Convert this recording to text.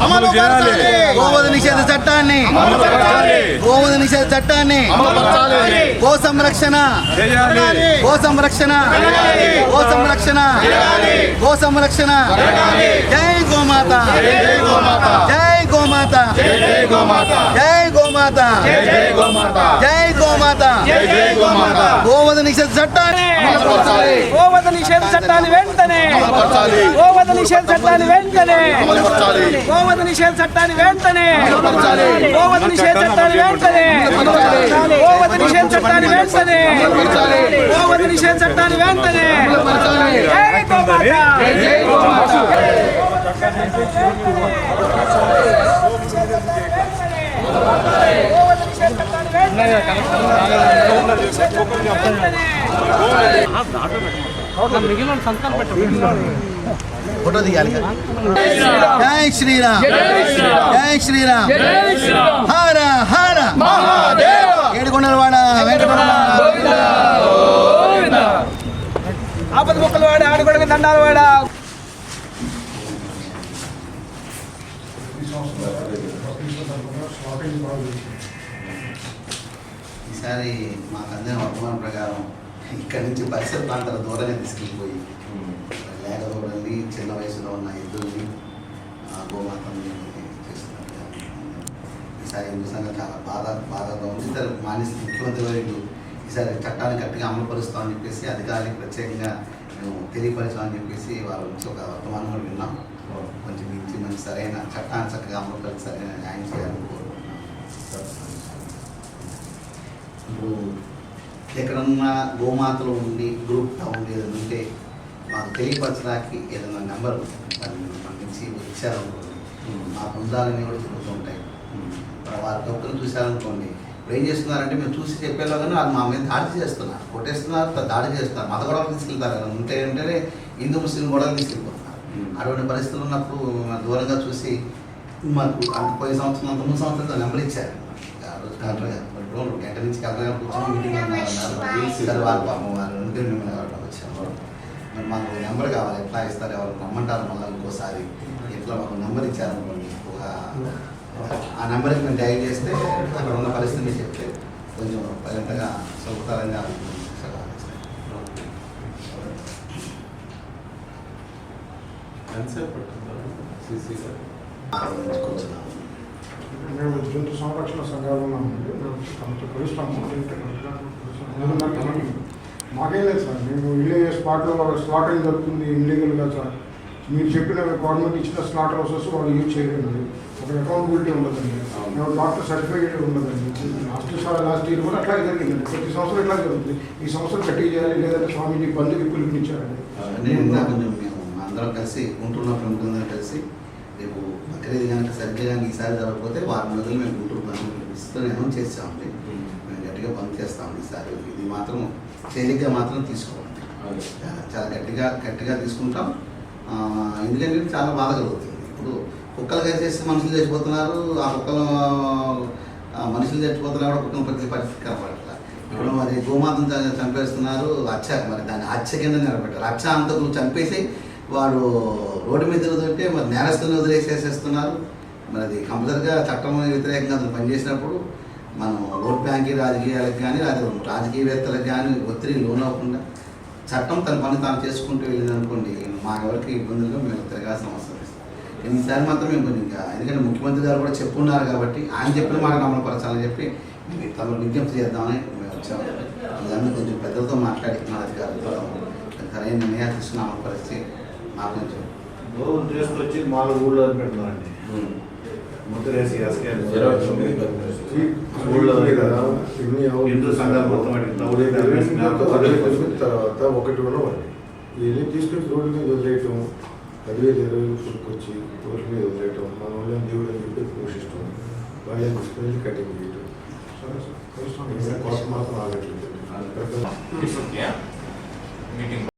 అమలు చేయాలి. గోవధ నిషేధ చట్టాన్ని. గోవధ నిషేధ చట్టాన్ని. గో సంరక్షణ. గో సంరక్షణ. గో సంరక్షణ. గో సంరక్షణ. జై గోమాత. జై గోమాత. జై గోమాత. జై గోమాత. జై గోమాత. జై గోమాత. గోవధ నిషేధ చట్టాన్ని. గోవధ నిషేధ చట్టాన్ని వెంటనే. గోవధ నిషేధ చట్టాన్ని వెంటనే. గోవధ నిషేధ చట్టాన్ని వెంటనే. గోవధ నిషేధ చట్టాన్ని వెంటనే. గోవధ నిషేధ చట్టాన్ని వెంటనే. గోవధ నిషేధ చట్టాన్ని వెంటనే. జై గోమాత జై గోమాత గోవధ నిషేధ చట్టాన్ని వెంటనే ఫోటో దిగాలి జై శ్రీరామ్. జై శ్రీరామ్. హర హర. ఏడుకొండలవాడ వెంకటరమణ. ఆపద మొక్కలవాడ ఆడుకొడక దండాలవాడ. ఈసారి మాకు అందిన వర్తమానం ప్రకారం ఇక్కడి నుంచి పరిసర ప్రాంతాల దూరంగా తీసుకెళ్ళిపోయి లేక దూడల్ని చిన్న వయసులో ఉన్న ఎద్దుల్ని ఆ, గోమాతని చేస్తున్నారు ఈసారి హిందూ సంఘం చాలా బాధ బాధగా ఉంది. ఈసారి మానేసి ముఖ్యమంత్రి వర్యులు ఈసారి చట్టాన్ని గట్టిగా అమలు పరుస్తామని చెప్పేసి అధికారులకు ప్రత్యేకంగా మేము తెలియపరచామని చెప్పేసి వాళ్ళ నుంచి ఒక వర్తమానం కూడా విన్నాం. కొంచెం మించి మంచి సరైన చట్టాన్ని చక్కగా అమలు పరిచి సరైన న్యాయం చేయాలని కోరుకుంటున్నాం ఇప్పుడు ఎక్కడన్నా గోమాతలో ఉండి గ్రూప్గా ఉండి ఏదైనా ఉంటే మాకు తెలియపరచడానికి ఏదైనా నెంబర్ నుంచి ఇచ్చారనుకోండి. మా బృందాలన్నీ కూడా తిరుగుతూ ఉంటాయి. వారి తప్పులు చూశారనుకోండి. ఇప్పుడు ఏం చేస్తున్నారంటే మేము చూసి చెప్పేలాగానే వాళ్ళు మా మీద దాడి చేస్తున్నారు. కొట్టేస్తున్నారు దాడి చేస్తున్నారు. మత గొడవలు తీసుకెళ్తారు కదా. ఉంటే అంటే హిందూ ముస్లిం గొడవలు తీసుకెళ్ళిపోతున్నారు. అటువంటి పరిస్థితులు ఉన్నప్పుడు దూరంగా చూసి మాకు అంత పోయిన సంవత్సరం అంత ముందు సంవత్సరం నెంబర్ ఇచ్చారు ఆ రోజు కలెక్టర్ గారు గంట నుంచి కలెక్టర్ గారు కూర్చొని మీటింగ్ అన్నారు వాళ్ళు పాపం వారు ఎవరు వచ్చాము మరి మాకు నెంబర్ కావాలి ఎట్లా ఇస్తారు ఎవరు రమ్మంటారు మళ్ళీ ఇంకోసారి ఎట్లా మాకు నెంబర్ ఇచ్చారనుకోండి ఒక ఆ నెంబర్కి మేము డైల్ చేస్తే అక్కడ ఉన్న పరిస్థితిని చెప్తే కొంచెం పర్యంతగా సౌకర్యంగా కూర్చున్నాం మేము జంతు సంరక్షణ సంఘాలు ఉన్నాము తమతో కలుస్తాము మాకేం లేదు సార్ మేము ఇల్లే స్పాట్లో స్లాటరింగ్ జరుగుతుంది ఇల్లీగల్గా సార్ మీరు చెప్పిన గవర్నమెంట్ ఇచ్చిన స్లాటర్ హౌసెస్ వాళ్ళు యూజ్ చేయలేదు ఒక అకౌంటబిలిటీ ఉండదండి మేము డాక్టర్ సర్టిఫికేట్ ఉండదండి లాస్ట్ సార్ లాస్ట్ ఇయర్ కూడా అట్లాగే జరిగిందండి ప్రతి సంవత్సరం ఇట్లా జరుగుతుంది ఈ సంవత్సరం కట్టి చేయాలి లేదంటే స్వామీజీ బంధుకి పిలుపునిచ్చారండి నేను ఇందాక మేము అందరం కలిసి ఉంటున్న ప్రముఖంగా కలిసి రేపు బక్రీద్ కనుక సరిగ్గా కనుక ఈసారి జరగకపోతే వారం రోజులు మేము గుంటూరు పనులు ఇస్తూ అనౌన్స్ చేస్తామండి. మేము గట్టిగా పని చేస్తామండి ఈసారి ఇది మాత్రం తేలిగ్గా మాత్రం తీసుకోవాలి. చాలా గట్టిగా గట్టిగా తీసుకుంటాం. ఎందుకంటే చాలా బాధ కలుగుతుంది ఇప్పుడు కుక్కలు కలిసేసి మనుషులు చచ్చిపోతున్నారు. ఆ కుక్కలు మనుషులు చచ్చిపోతున్నారు కూడా కుక్కలు ప్రతి పరిస్థితి కనపడట్ల. ఇప్పుడు మరి గోమాతను చంపేస్తున్నారు. హత్య మరి దాన్ని హత్య కింద నిలబెట్టారు. హత్య అంతకులు చంపేసి వాడు రోడ్డు మీద తిరుగుతుంటే మరి నేరస్తులను వదిలేసేసేస్తున్నారు. మరి అది కంపల్సరిగా చట్టం వ్యతిరేకంగా అతను పనిచేసినప్పుడు మనం ఓట్ బ్యాంకింగ్ రాజకీయాలకు కానీ రాజకీయవేత్తలకు కానీ ఒత్తిడి లోనవ్వకుండా చట్టం తన పని తాను చేసుకుంటూ వెళ్ళిందనుకోండి మాకెవరికి ఇబ్బందులు మేము తిరగాల్సిన అవసరం లేదు. ఈసారి మాత్రం మేము ఇంకా ఎందుకంటే ముఖ్యమంత్రి గారు కూడా చెప్పున్నారు కాబట్టి ఆయన చెప్పిన మాకు అమలుపరచాలని చెప్పి మేము తమ విజ్ఞప్తి చేద్దామని మేము వచ్చాము అందరినీ కొంచెం పెద్దలతో మాట్లాడి మా అధికారులతో సరైన నిర్ణయాలు తీసుకుని అమలుపరిచి గోవులు తీసుకొచ్చి మాలు ఊళ్ళో పెడుతున్నారండి ముద్రేసి హిందూ సంఘాలు మొత్తం తర్వాత ఒకటి ఉన్నవాడి వీళ్ళు తీసుకొచ్చి రోడ్డు మీద వదిలేయటం పదివేలు ఇరవై వేలు కొనుక్కొచ్చి రోడ్డు మీద వదిలేయటం మన వాళ్ళని దేవుడు అని చెప్పి పోషిస్తాం వాళ్ళని తీసుకుని కటింగ్ చేయటం. సరే సార్. కలుస్తాం కోసం మాత్రం ఆగట్లేదు మీటింగ్